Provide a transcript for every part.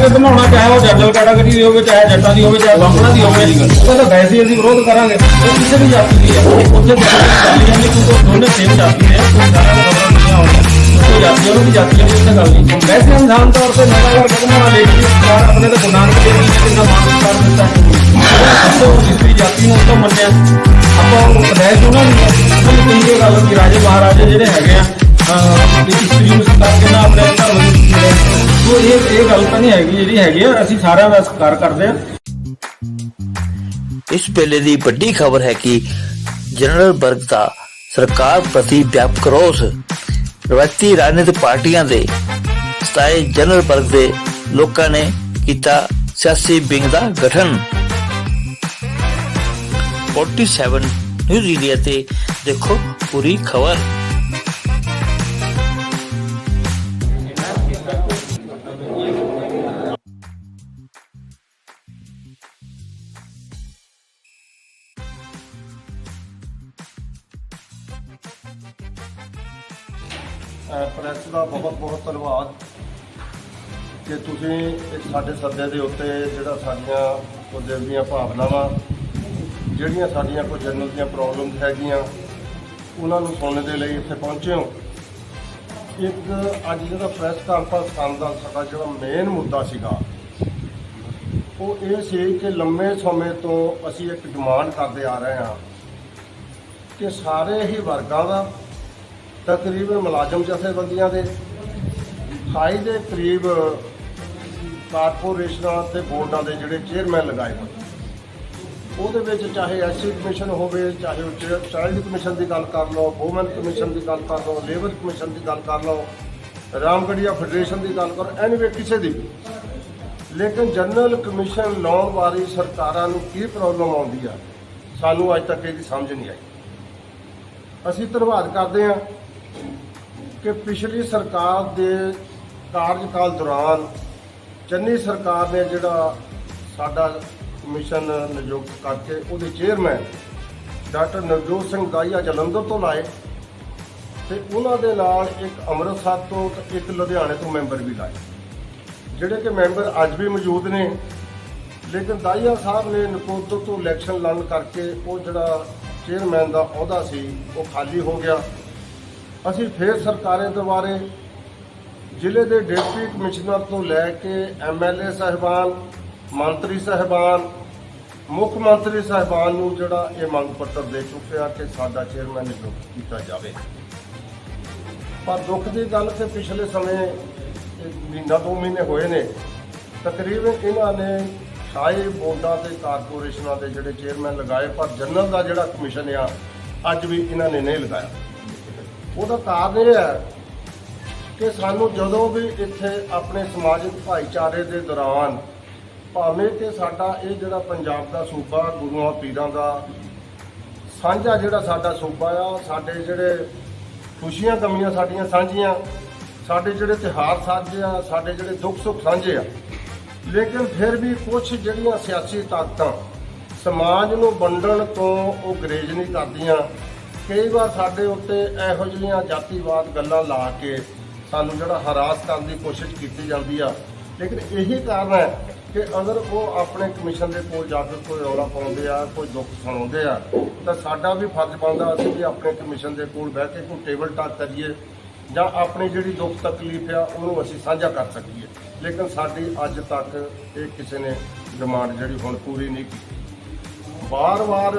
ਕੇ ਬਣਾਉਣਾ ਚਾਹੇ ਉਹ ਜਨਰਲ ਕੈਟਾਗਰੀ ਦੀ ਹੋਵੇ, ਚਾਹੇ ਜੱਟਾਂ ਦੀ ਹੋਵੇ, ਚਾਹੇ ਬਾਹਮਣਾਂ ਦੀ ਹੋਵੇ, ਉਹ ਤਾਂ ਵੈਸੇ ਅਸੀਂ ਵਿਰੋਧ ਕਰਾਂਗੇ। ਉਹ ਕਿਸੇ ਵੀ ਜਾਤੀ ਦੀ ਹੈ। ਉੱਥੇ ਚੱਲੀ ਜਾਂਦੀ ਕਿਉਂਕਿ ਦੋਨੇ ਸੇਮ ਜਾਤੀ ਨੇ। ਕੋਈ ਸਾਰਾ ਦਾ ਨਹੀਂ ਆਉਂਦੀਆਂ ਕੋਈ ਜਾਤੀ ਉਹਨਾਂ ਦੀ ਜਾਤੀ ਦੀ ਉੱਥੇ ਗੱਲ ਨਹੀਂ। ਵੈਸੇ ਇਨਸਾਨ ਤੌਰ ਤੇ ਨਵਾਂ ਵਰ ਕਦਮ ਨਾਲ ਲੇਖ ਸਰਕਾਰ ਆਪਣੇ ਤੇ ਗੁਰੂ ਨਾਨਕ ਦੇਵ ਕਿੰਨਾ ਮਾਣ ਕਰ ਦਿੱਤਾ। ਸਭ ਤੋਂ ਜਿਸਦੀ ਜਾਤੀ ਨੂੰ ਤਾਂ ਮੰਨਿਆ। ਆਪਾਂ ਉਹ ਰਹਿ ਉਹਨਾਂ ਦੀ ਉਹਨਾਂ ਦੀ ਗੱਲ ਕਿ ਰਾਜੇ ਮਹਾਰਾਜੇ ਜਿਹੜੇ ਹੈਗੇ ਆ ਇਸਤਰੀ ਨੂੰ ਸਤਿਕਾਰ ਕਿੰਨਾ ਆਪਣੇ ਧਰਮ ਨੂੰ ਮਿਲਿਆ ਇਹ ਇਹ ਗੱਲ ਤਾਂ ਨਹੀਂ ਹੈਗੀ, ਜਿਹੜੀ ਹੈਗੀ ਆ, ਅਸੀਂ ਸਾਰਿਆਂ ਦਾ ਸਤਿਕਾਰ ਕਰਦੇ ਆ ਇਸ ਵੇਲੇ ਦੀ ਵੱਡੀ ਖਬਰ ਹੈ ਕਿ ਜਨਰਲ ਵਰਗ ਦਾ ਸਰਕਾਰ ਪ੍ਰਤੀ ਵਿਆਪਕ ਰੋਸ। ਰਵਾਇਤੀ ਰਾਜਨੀਤਿਕ ਪਾਰਟੀਆਂ ਦੇ ਸਤਾਏ ਜਨਰਲ ਵਰਗ ਦੇ ਲੋਕਾਂ ਨੇ ਕੀਤਾ ਸਿਆਸੀ ਵਿੰਗ ਦਾ ਗਠਨ। 47 ਨਿਊਜ਼ ਇੰਡੀਆ ਤੇ ਦੇਖੋ ਪੂਰੀ ਖਬਰ। ਪ੍ਰੈਸ ਦਾ ਬਹੁਤ ਬਹੁਤ ਧੰਨਵਾਦ ਕਿ ਤੁਸੀਂ ਇੱਕ ਸਾਡੇ ਸੱਦੇ ਦੇ ਉੱਤੇ ਜਿਹੜਾ ਸਾਡੀਆਂ ਕੁਝ ਦਿਲ ਦੀਆਂ ਭਾਵਨਾਵਾਂ, ਜਿਹੜੀਆਂ ਸਾਡੀਆਂ ਕੋਈ ਜਨਰਲ ਦੀਆਂ ਪ੍ਰੋਬਲਮਸ ਹੈਗੀਆਂ, ਉਹਨਾਂ ਨੂੰ ਸੁਣਨ ਦੇ ਲਈ ਇੱਥੇ ਪਹੁੰਚੇ ਹੋ। ਇੱਕ ਅੱਜ ਜਿਹੜਾ ਪ੍ਰੈਸ ਕਾਨਫਰੰਸ ਕਰਨ ਦਾ ਸਾਡਾ ਜਿਹੜਾ ਮੇਨ ਮੁੱਦਾ ਸੀਗਾ, ਉਹ ਇਹ ਸੀ ਕਿ ਲੰਮੇ ਸਮੇਂ ਤੋਂ ਅਸੀਂ ਇੱਕ ਡਿਮਾਂਡ ਕਰਦੇ ਆ ਰਹੇ ਹਾਂ। ਕਿ ਸਾਰੇ ਹੀ ਵਰਗਾਂ ਦਾ ਤਕਰੀਬਨ ਮੁਲਾਜ਼ਮ ਜਥੇਬੰਦੀਆਂ ਦੇ 28 ਦੇ ਕਰੀਬ ਕਾਰਪੋਰੇਸ਼ਨਾਂ ਤੇ ਬੋਰਡਾਂ ਦੇ ਜਿਹੜੇ ਚੇਅਰਮੈਨ ਲਗਾਏ ਹੋਏ ਉਹਦੇ ਵਿੱਚ ਚਾਹੇ ਐਸਸੀ ਕਮਿਸ਼ਨ ਹੋਵੇ, ਚਾਹੇ ਉਹ ਚਾਈਲਡ ਕਮਿਸ਼ਨ ਦੀ ਗੱਲ ਕਰ ਲਓ, ਵੂਮਨ ਕਮਿਸ਼ਨ ਦੀ ਗੱਲ ਕਰ ਲਓ, ਲੇਬਰ ਕਮਿਸ਼ਨ ਦੀ ਗੱਲ ਕਰ ਲਓ ਰਾਮਗੜੀਆ ਫੈਡਰੇਸ਼ਨ ਦੀ ਗੱਲ ਕਰੋ ਐਨੀਵੇ ਕਿਸੇ ਦੀ ਵੀ। ਲੇਕਿਨ ਜਨਰਲ ਕਮਿਸ਼ਨ ਲਾਉਣ ਵਾਲੀ ਸਰਕਾਰਾਂ ਨੂੰ ਕੀ ਪ੍ਰੋਬਲਮ ਆਉਂਦੀ ਆ, ਸਾਨੂੰ ਅੱਜ ਤੱਕ ਇਹਦੀ ਸਮਝ ਨਹੀਂ ਆਈ। ਅਸੀਂ ਧੰਨਵਾਦ ਕਰਦੇ ਹਾਂ ਕਿ ਪਿਛਲੀ ਸਰਕਾਰ ਦੇ ਕਾਰਜਕਾਲ ਦੌਰਾਨ ਚੰਨੀ ਸਰਕਾਰ ਨੇ ਜਿਹੜਾ ਸਾਡਾ ਕਮਿਸ਼ਨ ਨਿਯੁਕਤ ਕਰਕੇ ਉਹਦੇ ਚੇਅਰਮੈਨ ਡਾਕਟਰ ਨਵਜੋਤ ਸਿੰਘ ਗਾਈਆ ਜਲੰਧਰ ਤੋਂ ਲਾਏ ਤੇ ਉਹਨਾਂ ਦੇ ਨਾਲ ਇੱਕ ਅੰਮ੍ਰਿਤਸਰ ਤੋਂ ਤੇ ਇੱਕ ਲੁਧਿਆਣੇ ਤੋਂ ਮੈਂਬਰ ਵੀ ਲਾਏ, ਜਿਹੜੇ ਕਿ ਮੈਂਬਰ ਅੱਜ ਵੀ ਮੌਜੂਦ ਨੇ। ਲੇਕਿਨ ਦਾਈਆ ਸਾਹਿਬ ਨੇ ਨਕੋਦਰ ਤੋਂ ਇਲੈਕਸ਼ਨ ਲੜਨ ਕਰਕੇ ਉਹ ਜਿਹੜਾ ਚੇਅਰਮੈਨ ਦਾ ਅਹੁਦਾ ਸੀ, ਉਹ ਖਾਲੀ ਹੋ ਗਿਆ। ਅਸੀਂ ਫੇਰ ਸਰਕਾਰੇ ਦੁਆਰੇ ਜ਼ਿਲ੍ਹੇ ਦੇ ਡਿਪਟੀ ਕਮਿਸ਼ਨਰ ਤੋਂ ਲੈ ਕੇ ਐਮਐਲਏ ਸਾਹਿਬਾਨ, ਮੰਤਰੀ ਸਾਹਿਬਾਨ, ਮੁੱਖ ਮੰਤਰੀ ਸਾਹਿਬਾਨ ਨੂੰ ਜਿਹੜਾ ਇਹ ਮੰਗ ਪੱਤਰ ਦੇ ਚੁੱਕਿਆ ਕਿ ਸਾਡਾ ਚੇਅਰਮੈਨ ਨਿਯੁਕਤ ਕੀਤਾ ਜਾਵੇ। ਪਰ ਦੁੱਖ ਦੀ ਗੱਲ ਕਿ ਪਿਛਲੇ ਸਮੇਂ ਮਹੀਨਾ ਦੋ ਮਹੀਨੇ ਹੋਏ ਨੇ, ਤਕਰੀਬਨ ਇਹਨਾਂ ਨੇ ਸਾਏ ਬੋਰਡਾਂ ਤੇ ਕਾਰਪੋਰੇਸ਼ਨਾਂ ਦੇ ਜਿਹੜੇ ਚੇਅਰਮੈਨ ਲਗਾਏ, ਪਰ ਜਨਰਲ ਦਾ ਜਿਹੜਾ ਕਮਿਸ਼ਨ ਆ, ਅੱਜ ਵੀ ਇਹਨਾਂ ਨੇ ਨਹੀਂ ਲਗਾਇਆ। ਉਹਦਾ ਕਾਰਨ ਇਹ ਹੈ ਕਿ ਸਾਨੂੰ ਜਦੋਂ ਵੀ ਇੱਥੇ ਆਪਣੇ ਸਮਾਜਿਕ ਭਾਈਚਾਰੇ ਦੇ ਦੌਰਾਨ ਭਾਵੇਂ ਕਿ ਸਾਡਾ ਇਹ ਜਿਹੜਾ ਪੰਜਾਬ ਦਾ ਸੂਬਾ, ਗੁਰੂਆਂ, ਪੀਰਾਂ ਦਾ ਸਾਂਝਾ ਜਿਹੜਾ ਸਾਡਾ ਸੂਬਾ ਆ, ਸਾਡੇ ਜਿਹੜੇ ਖੁਸ਼ੀਆਂ ਕਮੀਆਂ ਸਾਡੀਆਂ ਸਾਂਝੀਆਂ, ਸਾਡੇ ਜਿਹੜੇ ਤਿਉਹਾਰ ਸਾਂਝੇ ਆ, ਸਾਡੇ ਜਿਹੜੇ ਦੁੱਖ ਸੁੱਖ ਸਾਂਝੇ ਆ ਲੇਕਿਨ ਫਿਰ ਵੀ ਕੁਝ ਜਿਹੜੀਆਂ ਸਿਆਸੀ ਤਾਕਤਾਂ ਸਮਾਜ ਨੂੰ ਵੰਡਣ ਤੋਂ ਉਹ ਗਰੇਜ ਨਹੀਂ ਕਰਦੀਆਂ। ਕਈ ਵਾਰ ਸਾਡੇ ਉੱਤੇ ਇਹੋ ਜਿਹੀਆਂ ਜਾਤੀਵਾਦ ਗੱਲਾਂ ਲਾ ਕੇ ਸਾਨੂੰ ਜਿਹੜਾ ਹਰਾਸ ਕਰਨ ਦੀ ਕੋਸ਼ਿਸ਼ ਕੀਤੀ ਜਾਂਦੀ ਆ। ਲੇਕਿਨ ਇਹੀ ਕਾਰਨ ਹੈ ਕਿ ਅਗਰ ਉਹ ਆਪਣੇ ਕਮਿਸ਼ਨ ਦੇ ਕੋਲ ਜਾ ਕੇ ਕੋਈ ਰੌਲਾ ਪਾਉਂਦੇ ਆ, ਕੋਈ ਦੁੱਖ ਸੁਣਾਉਂਦੇ ਆ, ਤਾਂ ਸਾਡਾ ਵੀ ਫਰਜ਼ ਬਣਦਾ ਅਸੀਂ ਵੀ ਆਪਣੇ ਕਮਿਸ਼ਨ ਦੇ ਕੋਲ ਬਹਿ ਕੇ ਕੋਈ ਟੇਬਲ ਟਾਕ ਕਰੀਏ। ਜਾਂ ਆਪਣੀ ਜਿਹੜੀ ਦੁੱਖ ਤਕਲੀਫ ਆ, ਉਹਨੂੰ ਅਸੀਂ ਸਾਂਝਾ ਕਰ ਸਕੀਏ। ਲੇਕਿਨ ਸਾਡੀ ਅੱਜ ਤੱਕ ਇਹ ਕਿਸੇ ਨੇ ਡਿਮਾਂਡ ਜਿਹੜੀ ਹੁਣ ਪੂਰੀ ਨਹੀਂ ਕੀਤੀ। ਵਾਰ-ਵਾਰ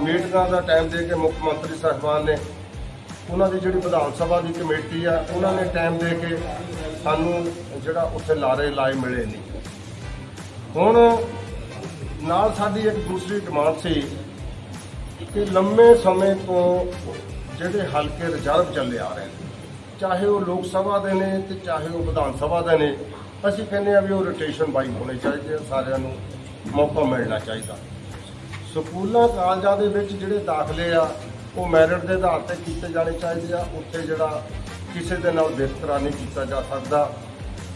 ਮੀਟਿੰਗਾਂ ਦਾ ਟਾਈਮ ਦੇ ਕੇ ਮੁੱਖ ਮੰਤਰੀ ਸਾਹਿਬਾਨ ਨੇ ਉਹਨਾਂ ਦੀ ਜਿਹੜੀ ਵਿਧਾਨ ਸਭਾ ਦੀ ਕਮੇਟੀ ਆ, ਉਹਨਾਂ ਨੇ ਟਾਈਮ ਦੇ ਕੇ ਸਾਨੂੰ ਜਿਹੜਾ ਉੱਥੇ ਲਾਰੇ ਲਾਏ ਮਿਲੇ ਨਹੀਂ। ਹੁਣ ਨਾਲ ਸਾਡੀ ਇੱਕ ਦੂਸਰੀ ਡਿਮਾਂਡ ਸੀ ਕਿ ਲੰਮੇ ਸਮੇਂ ਤੋਂ ਜਿਹੜੇ ਹਲਕੇ ਰਿਜ਼ਰਵ ਚੱਲੇ ਆ ਰਹੇ ਨੇ ਚਾਹੇ ਉਹ ਲੋਕ ਸਭਾ ਦੇ ਨੇ ਤੇ ਚਾਹੇ ਉਹ ਵਿਧਾਨ ਸਭਾ ਦੇ ਨੇ, ਅਸੀਂ ਕਹਿੰਦੇ ਆ ਵੀ ਉਹ ਰੋਟੇਸ਼ਨ ਬਾਈ ਹੋਣੇ ਚਾਹੀਦੇ ਆ, ਸਾਰਿਆਂ ਨੂੰ ਮੌਕਾ ਮਿਲਣਾ ਚਾਹੀਦਾ। ਸਕੂਲਾਂ, ਕਾਲਜਾਂ ਦੇ ਵਿੱਚ ਜਿਹੜੇ ਦਾਖਲੇ ਆ, ਉਹ ਮੈਰਿਟ ਦੇ ਆਧਾਰ ਤੇ ਕੀਤੇ ਜਾਣੇ ਚਾਹੀਦੇ ਆ, ਉੱਥੇ ਜਿਹੜਾ ਕਿਸੇ ਦੇ ਨਾਲ ਵਿਤਕਰਾ ਨਹੀਂ ਕੀਤਾ ਜਾ ਸਕਦਾ।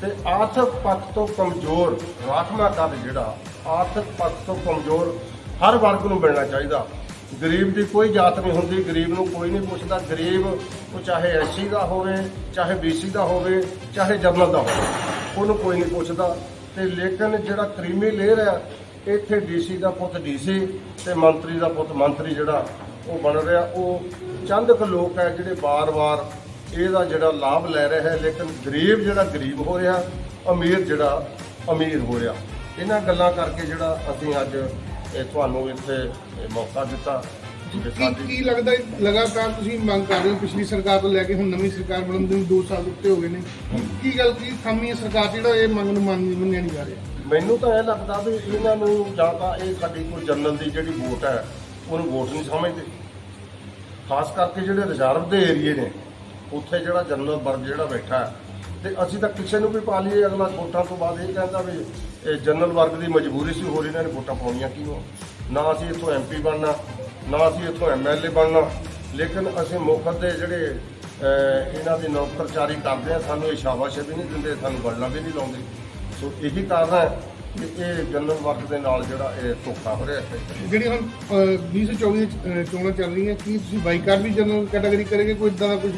ਤੇ ਆਰਥਿਕ ਪੱਖ ਤੋਂ ਕਮਜ਼ੋਰ ਰਾਖਮਾ ਕਰ ਜਿਹੜਾ, ਆਰਥਿਕ ਪੱਖ ਤੋਂ ਕਮਜ਼ੋਰ ਹਰ ਵਰਗ ਨੂੰ ਮਿਲਣਾ ਚਾਹੀਦਾ। ਗਰੀਬ ਦੀ ਕੋਈ ਜਾਤ ਨਹੀਂ ਹੁੰਦੀ, ਗਰੀਬ ਨੂੰ ਕੋਈ ਨਹੀਂ ਪੁੱਛਦਾ। ਗਰੀਬ ਉਹ ਚਾਹੇ ਐਸਸੀ ਦਾ ਹੋਵੇ, ਚਾਹੇ ਬੀਸੀ ਦਾ ਹੋਵੇ, ਚਾਹੇ ਜਨਰਲ ਦਾ ਹੋਵੇ, ਉਹਨੂੰ ਕੋਈ ਨਹੀਂ ਪੁੱਛਦਾ। ਤੇ ਲੇਕਿਨ ਜਿਹੜਾ ਕਰੀਮੀ ਲੇਅਰ ਆ, ਇੱਥੇ ਡੀਸੀ ਦਾ ਪੁੱਤ ਡੀਸੀ ਤੇ ਮੰਤਰੀ ਦਾ ਪੁੱਤ ਮੰਤਰੀ ਜਿਹੜਾ ਉਹ ਬਣ ਰਿਹਾ। ਉਹ ਚੰਦ ਕੁ ਲੋਕ ਹੈ ਜਿਹੜੇ ਬਾਰ-ਬਾਰ ਇਹਦਾ ਜਿਹੜਾ ਲਾਭ ਲੈ ਰਿਹਾ ਹੈ ਲੇਕਿਨ ਗਰੀਬ ਜਿਹੜਾ ਗਰੀਬ ਹੋ ਰਿਹਾ, ਅਮੀਰ ਜਿਹੜਾ ਅਮੀਰ ਹੋ ਰਿਹਾ। ਇਹਨਾਂ ਗੱਲਾਂ ਕਰਕੇ ਜਿਹੜਾ ਅਸੀਂ ਅੱਜ ਇਹ ਤੁਹਾਨੂੰ ਇੱਥੇ ਇਹ ਮੌਕਾ ਦਿੱਤਾ ਤੇ ਕੀ ਸਾਡੀ ਕੀ ਲੱਗਦਾ ਹੈ ਲਗਾਤਾਰ ਤੁਸੀਂ ਮੰਗ ਕਰ ਰਹੇ ਹੋ ਪਿਛਲੀ ਸਰਕਾਰ ਤੋਂ ਲੈ ਕੇ ਹੁਣ ਨਵੀਂ ਸਰਕਾਰ ਬਣਨ ਦੇ 2 ਸਾਲ ਉੱਤੇ ਹੋ ਗਏ ਨੇ। ਕੀ ਗੱਲ ਕੀ ਖਾਮੀ ਹੈ ਸਰਕਾਰ 'ਚ ਜਿਹੜਾ ਇਹ ਮੰਗ ਨੂੰ ਮੰਨ ਮੰਨਿਆ ਨਹੀਂ ਜਾ ਰਿਹਾ? ਮੈਨੂੰ ਤਾਂ ਇਹ ਲੱਗਦਾ ਵੀ ਇਹਨਾਂ ਨੂੰ ਜਾਂ ਤਾਂ ਇਹ ਸਾਡੀ ਕੋਈ ਜਨਰਲ ਦੀ ਜਿਹੜੀ ਵੋਟ ਹੈ ਉਹਨੂੰ ਵੋਟ ਨਹੀਂ ਸਮਝਦੇ। ਖਾਸ ਕਰਕੇ ਜਿਹੜੇ ਰਿਜ਼ਰਵ ਦੇ ਏਰੀਏ ਨੇ ਉੱਥੇ ਜਿਹੜਾ ਜਨਰਲ ਵਰਗ ਜਿਹੜਾ ਬੈਠਾ ਹੈ ਤੇ ਅਸੀਂ ਤਾਂ ਕਿਸੇ ਨੂੰ ਵੀ ਪਾ ਲਈਏ ਅਗਲਾ ਵੋਟਾਂ ਤੋਂ ਬਾਅਦ ਇਹ ਕਹਿੰਦਾ ਵੀ ਇਹ ਜਨਰਲ ਵਰਗ ਦੀ ਮਜਬੂਰੀ ਸੀ ਹੋਰ ਇਹਨਾਂ ਨੇ ਵੋਟਾਂ ਪਾਉਣੀਆਂ ਕਿਉਂ? ਨਾ ਅਸੀਂ ਇੱਥੋਂ ਐਮਪੀ ਬਣਨਾ ਨਾ ਅਸੀਂ ਇੱਥੋਂ ਐਮਐਲਏ ਬਣਨਾ। ਲੇਕਿਨ ਅਸੀਂ ਮੁਖਤ ਦੇ ਜਿਹੜੇ ਇਹਨਾਂ ਦੀ ਨੌਕਰਚਾਰੀ ਕਰਦੇ ਆ ਸਾਨੂੰ ਇਹ ਸ਼ਾਬਾਸ਼ ਵੀ ਨਹੀਂ ਦਿੰਦੇ ਸਾਨੂੰ ਗੱਲਾਂ ਵੀ ਨਹੀਂ ਲਾਉਂਦੇ। ਸੋ ਇਹੀ ਕਾਰਨ ਹੈ ਕਿ ਇਹ ਜਨਰਲ ਵਰਗ ਦੇ ਨਾਲ ਜਿਹੜਾ ਇਹ ਧੋਖਾ ਹੋ ਰਿਹਾ ਹੈ ਜਿਹੜੀ ਹੁਣ ਅਹ, 2024 ਚ, ਅਹ, ਚੋਣਾਂ ਚੱਲ ਰਹੀਆਂ ਕੀ ਤੁਸੀਂ ਬਾਈਕਾਟ ਵੀ ਜਨਰਲ ਕੈਟਾਗਰੀ ਕਰੇਗੇ ਕੋਈ ਇਦਾਂ ਦਾ ਕੁਝ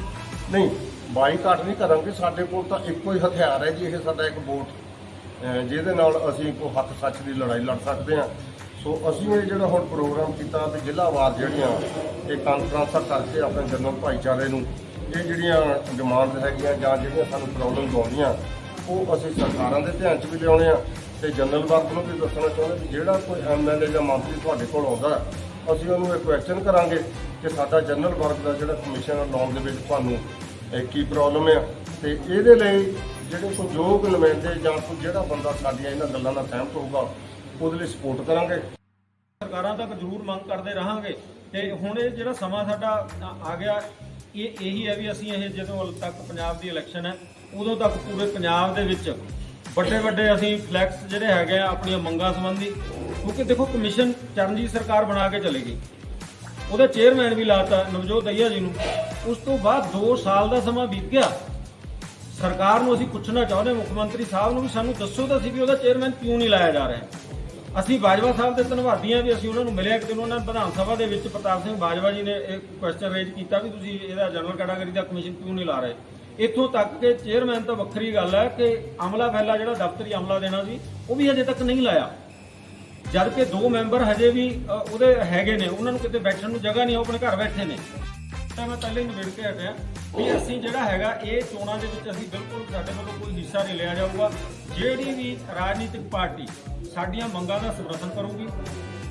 ਨਹੀਂ ਬਾਈਕਾਟ ਨਹੀਂ ਕਰਾਂਗੇ, ਸਾਡੇ ਕੋਲ ਤਾਂ ਇੱਕੋ ਹੀ ਹਥਿਆਰ ਹੈ ਜੀ, ਇਹ ਸਾਡਾ ਇੱਕ ਵੋਟ ਜਿਹਦੇ ਨਾਲ ਅਸੀਂ ਕੋ ਹੱਕ ਸੱਚ ਦੀ ਲੜਾਈ ਲੜ ਸਕਦੇ ਹਾਂ। ਸੋ ਅਸੀਂ ਇਹ ਜਿਹੜਾ ਹੁਣ ਪ੍ਰੋਗਰਾਮ ਕੀਤਾ ਵੀ ਜ਼ਿਲ੍ਹਾਵਾਰ ਜਿਹੜੀਆਂ ਇਹ ਕਾਨਫਰੰਸਾਂ ਕਰਕੇ ਆਪਣੇ ਜਨਰਲ ਭਾਈਚਾਰੇ ਨੂੰ, ਇਹ ਜਿਹੜੀਆਂ ਡਿਮਾਂਡ ਹੈਗੀਆਂ ਜਾਂ ਜਿਹੜੀਆਂ ਸਾਨੂੰ ਪ੍ਰੋਬਲਮ ਆਉਂਦੀਆਂ ਉਹ ਅਸੀਂ ਸਰਕਾਰਾਂ ਦੇ ਧਿਆਨ 'ਚ ਵੀ ਲਿਆਉਣੇ ਆ। ਤੇ ਜਨਰਲ ਵਰਗ ਨੂੰ ਵੀ ਦੱਸਣਾ ਚਾਹੁੰਦੇ ਵੀ ਜਿਹੜਾ ਕੋਈ ਐਮਐਲਏ ਜਾਂ ਮੰਤਰੀ ਤੁਹਾਡੇ ਕੋਲ ਆਉਂਦਾ, ਅਸੀਂ ਉਹਨੂੰ ਇਹ ਕੁਐਸਚਨ ਕਰਾਂਗੇ ਕਿ ਸਾਡਾ ਜਨਰਲ ਵਰਗ ਦਾ ਜਿਹੜਾ ਕਮਿਸ਼ਨ ਲਾਉਣ ਦੇ ਵਿੱਚ ਤੁਹਾਨੂੰ ਕੀ ਪ੍ਰੋਬਲਮ ਆ? ਤੇ ਇਹਦੇ ਲਈ ਜਿਹੜੇ ਕੋਈ ਯੋਗ ਨੁਮਾਇੰਦੇ ਜਾਂ ਕੋਈ ਜਿਹੜਾ ਬੰਦਾ ਸਾਡੀਆਂ ਇਹਨਾਂ ਗੱਲਾਂ ਨਾਲ ਸਹਿਮਤ ਹੋਊਗਾ, ਉਹਦੇ ਲਈ ਸਪੋਰਟ ਕਰਾਂਗੇ। ਸਰਕਾਰਾਂ ਤੱਕ ਜ਼ਰੂਰ ਮੰਗ ਕਰਦੇ ਰਹਾਂਗੇ। ਤੇ ਹੁਣ ਇਹ ਜਿਹੜਾ ਸਮਾਂ ਸਾਡਾ ਆ- ਆ ਗਿਆ, ਇਹ ਇਹੀ ਹੈ ਵੀ ਅਸੀਂ ਇਹ ਜਦੋਂ ਤੱਕ ਪੰਜਾਬ ਦੀ ਇਲੈਕਸ਼ਨ ਹੈ, ਉਦੋਂ ਤੱਕ ਪੂਰੇ ਪੰਜਾਬ ਦੇ ਵਿੱਚ ਵੱਡੇ ਵੱਡੇ ਅਸੀਂ ਫਲੈਕਸ ਜਿਹੜੇ ਹੈਗੇ ਆ, ਆਪਣੀਆਂ ਮੰਗਾਂ ਸੰਬੰਧੀ, ਕਿਉਂਕਿ ਦੇਖੋ ਕਮਿਸ਼ਨ ਚਰਨਜੀਤ ਸਰਕਾਰ ਬਣਾ ਕੇ ਚਲੇ ਗਈ। ਉਹਦਾ ਚੇਅਰਮੈਨ ਵੀ ਲਾਤਾ, ਨਵਜੋਤ ਦਈਆ ਜੀ ਨੂੰ। ਉਸ ਤੋਂ ਬਾਅਦ 2 ਸਾਲ ਦਾ ਸਮਾਂ ਬੀਤ ਗਿਆ। ਸਰਕਾਰ ਨੂੰ ਅਸੀਂ ਪੁੱਛਣਾ ਚਾਹੁੰਦੇ ਮੁੱਖ ਮੰਤਰੀ ਸਾਹਿਬ ਨੂੰ ਵੀ ਸਾਨੂੰ ਦੱਸੋ ਤਾਂ ਅਸੀਂ ਵੀ ਉਹਦਾ ਚੇਅਰਮੈਨ ਕਿਉਂ ਨਹੀਂ ਲਾਇਆ ਜਾ ਰਿਹਾ। ਅਸੀਂ ਬਾਜਵਾ ਸਾਹਿਬ ਦੇ ਧੰਨਵਾਦੀ ਹਾਂ ਵੀ ਅਸੀਂ ਉਹਨਾਂ ਨੂੰ ਮਿਲਿਆ ਕਿ ਉਹਨਾਂ ਨੇ ਵਿਧਾਨ ਸਭਾ ਦੇ ਵਿੱਚ ਪ੍ਰਤਾਪ ਸਿੰਘ ਬਾਜਵਾ ਜੀ ਨੇ ਇਹ ਕੁਐਸਚਨ ਰੇਜ਼ ਕੀਤਾ ਵੀ ਤੁਸੀਂ ਇਹਦਾ ਜਨਰਲ ਕੈਟਾਗਰੀ ਦਾ ਕਮਿਸ਼ਨ ਕਿਉਂ ਨਹੀਂ ਲਾ ਰਹੇ। ਇੱਥੋਂ ਤੱਕ ਕਿ ਚੇਅਰਮੈਨ ਤਾਂ ਵੱਖਰੀ ਗੱਲ ਹੈ ਕਿ ਅਮਲਾ ਫੈਲਾ ਜਿਹੜਾ ਦਫ਼ਤਰੀ ਅਮਲਾ ਦੇਣਾ ਸੀ, ਉਹ ਵੀ ਅਜੇ ਤੱਕ ਨਹੀਂ ਲਾਇਆ। ਜਦ ਕਿ ਦੋ ਮੈਂਬਰ ਹਜੇ ਵੀ ਅ, ਉਹਦੇ ਹੈਗੇ ਨੇ। ਉਹਨਾਂ ਨੂੰ ਕਿਤੇ ਬੈਠਣ ਨੂੰ ਜਗ੍ਹਾ ਨਹੀਂ ਉਹ ਆਪਣੇ ਘਰ ਬੈਠੇ ਨੇ। ਤਾਂ ਮੈਂ ਪਹਿਲੇ ਹੀ ਨਿਬੇੜ ਕੇ ਹਟਿਆ ਵੀ ਅਸੀਂ ਜਿਹੜਾ ਹੈਗਾ ਇਹ ਚੋਣਾਂ ਦੇ ਵਿੱਚ ਅਸੀਂ ਬਿਲਕੁਲ ਸਾਡੇ ਵੱਲੋਂ ਕੋਈ ਹਿੱਸਾ ਨਹੀਂ ਲਿਆ ਜਾਊਗਾ। ਜਿਹੜੀ ਵੀ ਰਾਜਨੀਤਿਕ ਪਾਰਟੀ ਸਾਡੀਆਂ ਮੰਗਾਂ ਦਾ ਸਮਰਥਨ ਕਰੂਗੀ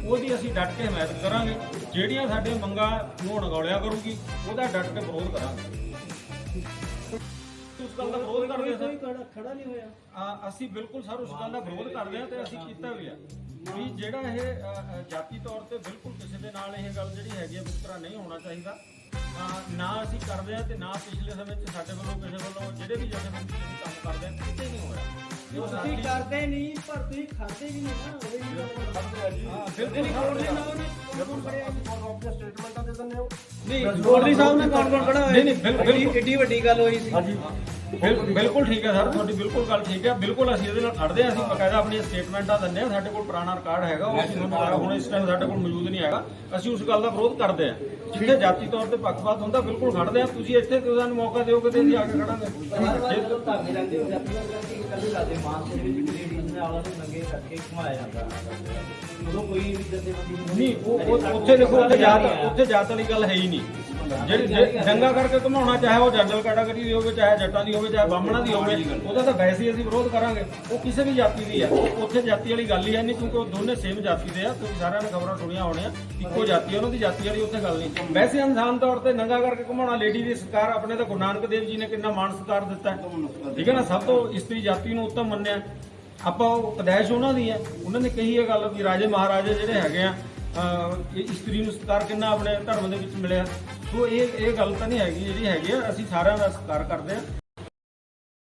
ਉਹਦੀ ਅਸੀਂ ਡਟ ਕੇ ਹਮਾਇਤ ਕਰਾਂਗੇ। ਜਿਹੜੀਆਂ ਸਾਡੀਆਂ ਮੰਗਾਂ ਨੂੰ ਅਣਗੌਲਿਆ ਕਰੂਗੀ ਉਹਦਾ ਡਟ ਕੇ ਵਿਰੋਧ ਕਰਾਂਗੇ। ਉਸ ਗੱਲ ਦਾ ਵਿਰੋਧ ਕਰਦੇ ਹਾਂ ਸਰ। ਖੜਾ ਨਹੀਂ ਹੋਇਆ। ਆ, ਅਸੀਂ ਬਿਲਕੁਲ ਸਰ ਉਸ ਗੱਲ ਦਾ ਵਿਰੋਧ ਕਰਦੇ ਹਾਂ ਤੇ ਅਸੀਂ ਕੀਤਾ ਵੀ ਆ। ਵੀ ਜਿਹੜਾ ਇਹ ਅ, ਅ, ਜਾਤੀ ਤੌਰ ਤੇ ਬਿਲਕੁਲ ਕਿਸੇ ਦੇ ਨਾਲ ਇਹ ਗੱਲ ਜਿਹੜੀ ਹੈਗੀ ਆ ਵਿਤਕਰਾ ਨਹੀਂ ਹੋਣਾ ਚਾਹੀਦਾ। ਅ, ਨਾ ਅਸੀਂ ਕਰਦੇ ਹਾਂ ਤੇ ਨਾ ਪਿਛਲੇ ਸਮੇਂ 'ਚ ਸਾਡੇ ਵੱਲੋਂ ਕਿਸੇ ਵੱਲੋਂ ਜਿਹੜੇ ਵੀ ਜਥੇਬੰਦੀ ਅਸੀਂ ਕੰਮ ਕਰਦੇ ਹਾਂ ਕਿਤੇ ਨਹੀਂ ਹੋਇਆ। ਜੋ ਤੁਸੀਂ ਸਾਡੀ ਕਰਦੇ ਨਹੀਂ ਪਰ ਤੁਸੀਂ ਖਾਂਦੇ ਵੀ ਨਹੀਂ ਨਾ ਉਹੀ ਗੱਲ ਹਾਂ, ਬਿਲਕੁਲ ਨਹੀਂ ਕੋਲ ਦੇ ਨਾਲ ਜਦੋਂ ਆਪਣੇ ਸਟੇਟਮੈਂਟਾਂ ਦੇ ਦਿੰਦੇ ਹੋ। ਨਹੀਂ ਗੋਲਡੀ ਸਾਹਿਬ ਨਾਲ ਕੌਣ ਕੌਣ ਖੜਾ ਹੋਇਆ ਨਹੀਂ, ਨਹੀਂ, ਬਿਲ- ਏਡੀ- ਏਡੀ ਵੱਡੀ ਗੱਲ ਹੋਈ ਸੀ। ਹਾਂਜੀ। ਬਿਲ- ਬਿਲਕੁਲ ਠੀਕ ਹੈ ਸਰ ਤੁਹਾਡੀ ਬਿਲਕੁਲ ਗੱਲ ਠੀਕ ਹੈ। ਬਿਲਕੁਲ ਅਸੀਂ ਇਹਦੇ ਨਾਲ ਖੜਦੇ ਹਾਂ ਅਸੀਂ ਬਕਾਇਦਾ ਆਪਣੀਆਂ ਸਟੇਟਮੈਂਟਾਂ ਦਿੰਦੇ ਹਾਂ। ਸਾਡੇ ਕੋਲ ਪੁਰਾਣਾ ਰਿਕਾਰਡ ਹੈਗਾ ਉਹ ਅਸੀਂ ਤੁਹਾਨੂੰ ਆਇਆ ਹੁਣ ਇਸ ਟਾਈਮ ਸਾਡੇ ਕੋਲ ਮੌਜੂਦ ਨਹੀਂ ਹੈਗਾ। ਅਸੀਂ ਉਸ ਗੱਲ ਦਾ ਵਿਰੋਧ ਕਰਦੇ ਹਾਂ। ਜਿੱਥੇ ਜਾਤੀ ਤੌਰ ਤੇ ਪੱਖਪਾਤ ਹੁੰਦਾ ਬਿਲਕੁਲ ਖੜਦੇ ਹਾਂ। ਤੁਸੀਂ ਇੱਥੇ ਤੇ ਸਾਨੂੰ ਮੌਕਾ ਦਿਓਗੇ ਤੇ ਅਸੀਂ ਆ ਕੇ ਖੜਾਂਗੇ ਜੇ- ਨਹੀਂ ਉਹ ਉਹ- ਉੱਥੇ ਦੇਖੋ ਉੱਥੇ ਜਾਤ ਉੱਥੇ ਜਾਤ ਵਾਲੀ ਗੱਲ ਹੈ ਹੀ ਨਹੀਂ। ਜਿਹੜੀ ਜੇ- ਦੰਗਾ ਕਰਕੇ ਘਮਾਉਣਾ, ਚਾਹੇ ਉਹ ਜਨਰਲ ਕੈਟਾਗਰੀ ਦੀ ਹੋਵੇ, ਚਾਹੇ ਜੱਟਾਂ ਦੀ ਹੋਵੇ, ਚਾਹੇ ਬਾਹਮਣਾਂ ਦੀ ਹੋਵੇ, ਉਹਦਾ ਤਾਂ ਵੈਸੇ ਹੀ ਅਸੀਂ ਵਿਰੋਧ ਕਰਾਂਗੇ। ਉਹ ਕਿਸੇ ਵੀ ਜਾਤੀ ਦੀ ਹੈ ਉੱਥੇ ਜਾਤੀ ਵਾਲੀ ਗੱਲ ਹੀ ਹੈ ਨਹੀਂ, ਕਿਉਂਕਿ ਉਹ ਦੋਨੇ ਸੇਮ ਜਾਤੀ ਦੇ ਆ। ਤੁਸੀਂ ਸਾਰਿਆਂ ਨੇ ਖਬਰਾਂ ਸੁਣੀਆਂ ਹੋਣੀਆਂ। ਇੱਕੋ ਜਾਤੀ ਉਹਨਾਂ ਦੀ ਜਾਤੀ ਵਾਲੀ ਉੱਥੇ ਗੱਲ ਨਹੀਂ। ਵੈਸੇ ਇਨਸਾਨ ਤੌਰ ਤੇ ਨੰਗਾ ਕਰਕੇ ਘਮਾਉਣਾ ਲੇਡੀ ਦੀ ਸਰਕਾਰ ਆਪਣੇ ਤਾਂ ਗੁਰੂ ਨਾਨਕ ਦੇਵ ਜੀ ਨੇ ਕਿੰਨਾ ਮਾਣ ਸਤਿਕਾਰ ਦਿੱਤਾ। ਠੀਕ ਹੈ ਨਾ? ਸਭ ਤੋਂ ਇਸਤਰੀ ਜਾਤੀ ਨੂੰ ਉੱਤਮ ਮੰਨਿਆ। ਆਪਾਂ ਉਹ ਪਦੈਸ਼ ਉਹਨਾਂ ਦੀ ਹੈ। ਉਹਨਾਂ ਨੇ ਕਹੀ ਹੈ ਗੱਲ ਵੀ ਰਾਜੇ ਮਹਾਰਾਜੇ ਜਿਹੜੇ ਹੈਗੇ ਆ ਇਸਤਰੀ ਨੂੰ ਸਤਿਕਾਰ ਕਿੰਨਾ ਆਪਣੇ ਧਰਮ ਦੇ ਵਿੱਚ ਮਿਲਿਆ। ਸੋ ਇਹ ਇਹ ਗੱਲ ਤਾਂ ਨਹੀਂ ਹੈਗੀ ਜਿਹੜੀ ਹੈਗੀ। ਆ ਅਸੀਂ ਸਾਰਿਆਂ ਦਾ ਸਤਿਕਾਰ ਕਰਦੇ ਆ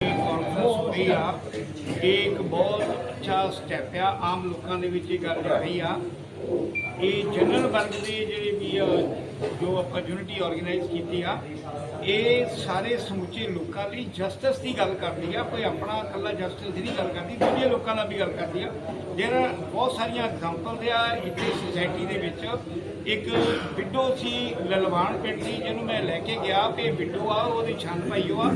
ਕਾਨਫਰੰਸ ਹੋ ਰਹੀ ਆ। ਇਹ ਇੱਕ ਬਹੁਤ ਅੱਛਾ ਸਟੈਪ ਆ। ਆਮ ਲੋਕਾਂ ਦੇ ਵਿੱਚ ਇਹ ਗੱਲ ਜਾ ਰਹੀ ਆ। ਇਹ ਜਨਰਲ ਵਰਗ ਦੀ ਜਿਹੜੀ ਵੀ ਜੋ ਆਪਾਂ ਯੂਨਿਟੀ ਆਰਗੇਨਾਈਜ਼ ਕੀਤੀ ਆ, ਇਹ ਸਾਰੇ ਸਮੁੱਚੇ ਲੋਕਾਂ ਲਈ ਜਸਟਿਸ ਦੀ ਗੱਲ ਕਰਦੀ ਆ, ਕੋਈ ਆਪਣਾ ਇਕੱਲਾ ਜਸਟਿਸ ਦੀ ਨਹੀਂ ਗੱਲ ਕਰਦੀ, ਦੂਜੇ ਲੋਕਾਂ ਨਾਲ ਵੀ ਗੱਲ ਕਰਦੀ ਆ। ਜਿਹੜਾ ਬਹੁਤ ਸਾਰੀਆਂ ਐਗਜ਼ਾਮਪਲ ਆ ਇੱਥੇ ਸੁਸਾਇਟੀ ਦੇ ਵਿੱਚ। ਇੱਕ ਵਿਡੋ ਸੀ ਲਲਵਾਨ ਪਿੰਡ ਦੀ, ਜਿਹਨੂੰ ਮੈਂ ਲੈ ਕੇ ਗਿਆ, ਵੀ ਵਿਡੋ ਆ, ਉਹਦੀ ਛੰਨ ਭਾਈਓ ਆ।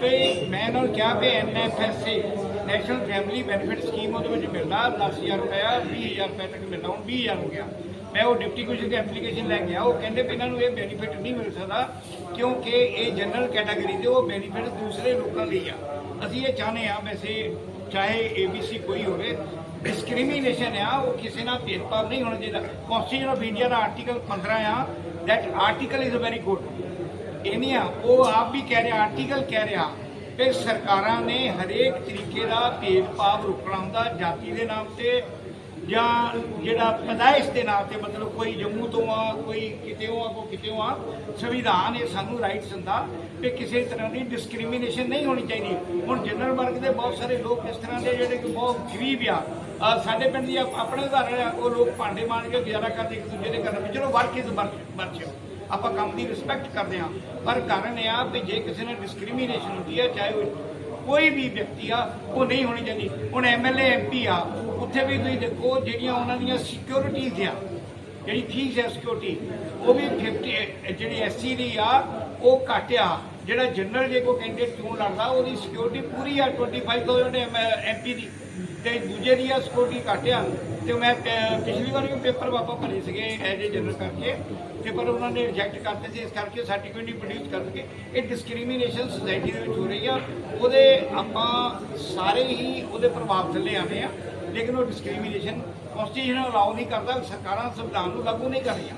ਤੇ ਮੈਂ ਇਹਨਾਂ ਨੂੰ ਕਿਹਾ ਵੀ NFSA national family benefit scheme ਉਹਦੇ ਵਿੱਚ ਮਿਲਦਾ 10000 ਰੁਪਇਆ 20000 ਰੁਪਏ ਤੱਕ ਮਿਲਦਾ, ਹੁਣ 20000 ਹੋ ਗਿਆ। ਮੈਂ ਉਹ ਡਿਪਟੀ ਕਮਿਸ਼ਨਰ ਦੀ ਐਪਲੀਕੇਸ਼ਨ ਲੈ ਗਿਆ ਉਹ ਕਹਿੰਦੇ ਵੀ ਇਹਨਾਂ ਨੂੰ ਇਹ ਬੈਨੀਫਿਟ ਨਹੀਂ ਮਿਲ ਸਕਦਾ ਕਿਉਂਕਿ ਇਹ ਜਨਰਲ ਕੈਟਾਗਰੀ ਦੇ ਉਹ ਬੈਨੀਫਿਟ ਦੂਸਰੇ ਲੋਕਾਂ ਲਈ ਆ। ਅਸੀਂ ਇਹ ਚਾਹੁੰਦੇ ਆ ਵੈਸੇ ਚਾਹੇ ਏਬੀਸੀ ਕੋਈ ਹੋਵੇ ਡਿਸਕ੍ਰਿਮੀਨੇਸ਼ਨ ਆ, ਉਹ ਕਿਸੇ ਨਾਲ ਭੇਦਭਾਵ ਨਹੀਂ ਹੋਣਾ ਚਾਹੀਦਾ। ਕਨਸਟੀਟਿਊਸ਼ਨ ਆਫ ਇੰਡੀਆ ਦਾ ਆਰਟੀਕਲ 15 ਆ। That article is very good ਇਹ ਨਹੀਂ ਆ, ਉਹ ਆਪ ਵੀ ਕਹਿ ਰਿਹਾ ਆਰਟੀਕਲ ਕਹਿ ਰਿਹਾ ਕਿ ਸਰਕਾਰਾਂ ਨੇ ਹਰੇਕ ਤਰੀਕੇ ਦਾ ਭੇਦਭਾਵ ਰੋਕਣਾ ਹੁੰਦਾ, ਜਾਤੀ ਦੇ ਨਾਮ ਤੇ ਜਾਂ ਜਿਹੜਾ ਪੈਦਾਇਸ਼ ਦੇ ਨਾਂ ਤੇ ਮਤਲਬ ਕੋਈ ਜੰਮੂ ਤੋਂ ਆ, ਕੋਈ ਕਿਤੇੋਂ ਆ, ਕੋਈ ਕਿਤੇੋਂ ਆ, ਸੰਵਿਧਾਨ ਇਹ ਸਾਨੂੰ ਰਾਈਟਸ ਦਿੰਦਾ ਕਿ ਕਿਸੇ ਤਰ੍ਹਾਂ ਦੀ ਡਿਸਕ੍ਰਿਮੀਨੇਸ਼ਨ ਨਹੀਂ ਹੋਣੀ ਚਾਹੀਦੀ। ਹੁਣ ਜਨਰਲ ਵਰਗ ਦੇ ਬਹੁਤ ਸਾਰੇ ਲੋਕ ਇਸ ਤਰ੍ਹਾਂ ਦੇ ਜਿਹੜੇ ਕਿ ਬਹੁਤ ਗਰੀਬ ਆ ਸਾਡੇ ਪਿੰਡ ਦੀ ਆਪਣੇ ਉਦਾਹਰਣ ਆ, ਉਹ ਲੋਕ ਭਾਂਡੇ ਮਾਂਜ ਕੇ ਗੁਜ਼ਾਰਾ ਕਰਦੇ, ਇੱਕ ਦੂਜੇ ਦੇ ਘਰ ਵਿੱਚ ਚਲੋ ਵਰਕ ਇਜ਼ ਵਰਕ ਆਪਾਂ ਕੰਮ ਦੀ ਰਿਸਪੈਕਟ ਕਰਦੇ ਹਾਂ। ਪਰ ਕਾਰਨ ਇਹ ਆ ਵੀ ਜੇ ਕਿਸੇ ਨਾਲ ਡਿਸਕ੍ਰਿਮੀਨੇਸ਼ਨ ਹੁੰਦੀ ਹੈ ਚਾਹੇ ਉਹ ਕੋਈ ਵੀ ਵਿਅਕਤੀ ਆ, ਉਹ ਨਹੀਂ ਹੋਣੀ ਚਾਹੀਦੀ। ਹੁਣ ਐਮਐਲਏ ਐਮਪੀ ਆ ਉੱਥੇ ਵੀ ਤੁਸੀਂ ਦੇਖੋ ਜਿਹੜੀਆਂ ਉਹਨਾਂ ਦੀਆਂ ਸਿਕਿਉਰਿਟੀਜ਼ ਆ, ਜਿਹੜੀ ਫੀਸ ਹੈ ਸਿਕਿਉਰਿਟੀ ਉਹ ਵੀ 50 ਜਿਹੜੀ ਐਸਸੀ ਦੀ ਆ, ਉਹ ਘੱਟ ਆ। ਜਿਹੜਾ ਜਨਰਲ ਜੇ ਕੋਈ ਕੈਂਡੀਡੇਟ ਚੋਣ ਲੜਦਾ, ਉਹਦੀ ਸਿਕਿਉਰਿਟੀ ਪੂਰੀ ਆ 25000 ਐਮਪੀ ਦੀ। ਤੇ ਦੂਜੇ ਦੀ ਆ ਸਿਕਿਉਰਿਟੀ ਘੱਟ ਆ। ਤੇ ਮੈਂ ਪਿਛਲੀ ਵਾਰ ਵੀ ਪੇਪਰ ਵਾਪਸ ਭਰੇ ਸੀਗੇ ਐਜ ਏ ਜਨਰਲ ਕਰਕੇ। ਤੇ ਪਰ ਉਹਨਾਂ ਨੇ ਰਿਜੈਕਟ ਕਰਤੇ ਸੀ, ਇਸ ਕਰਕੇ ਸਰਟੀਫਿਕੇਟ ਨਹੀਂ ਪ੍ਰੋਡਿਊਸ ਕਰ ਸਕੇ ਇਹ ਡਿਸਕ੍ਰਿਮੀਨੇਸ਼ਨ ਸੁਸਾਇਟੀ ਦੇ ਵਿੱਚ ਹੋ ਰਹੀ ਆ। ਉਹਦੇ ਆਪਾਂ ਸਾਰੇ ਹੀ ਉਹਦੇ ਪ੍ਰਭਾਵ ਥੱਲੇ ਆਵੇਂ ਆ। ਲੇਕਿਨ ਉਹ ਡਿਸਕ੍ਰਿਮੀਨੇਸ਼ਨ ਕਨਸਟੀਟਿਊਸ਼ਨ ਅਲਾਉ ਨਹੀਂ ਕਰਦਾ ਸਰਕਾਰਾਂ ਸੰਵਿਧਾਨ ਨੂੰ ਲਾਗੂ ਨਹੀਂ ਕਰ ਰਹੀਆਂ।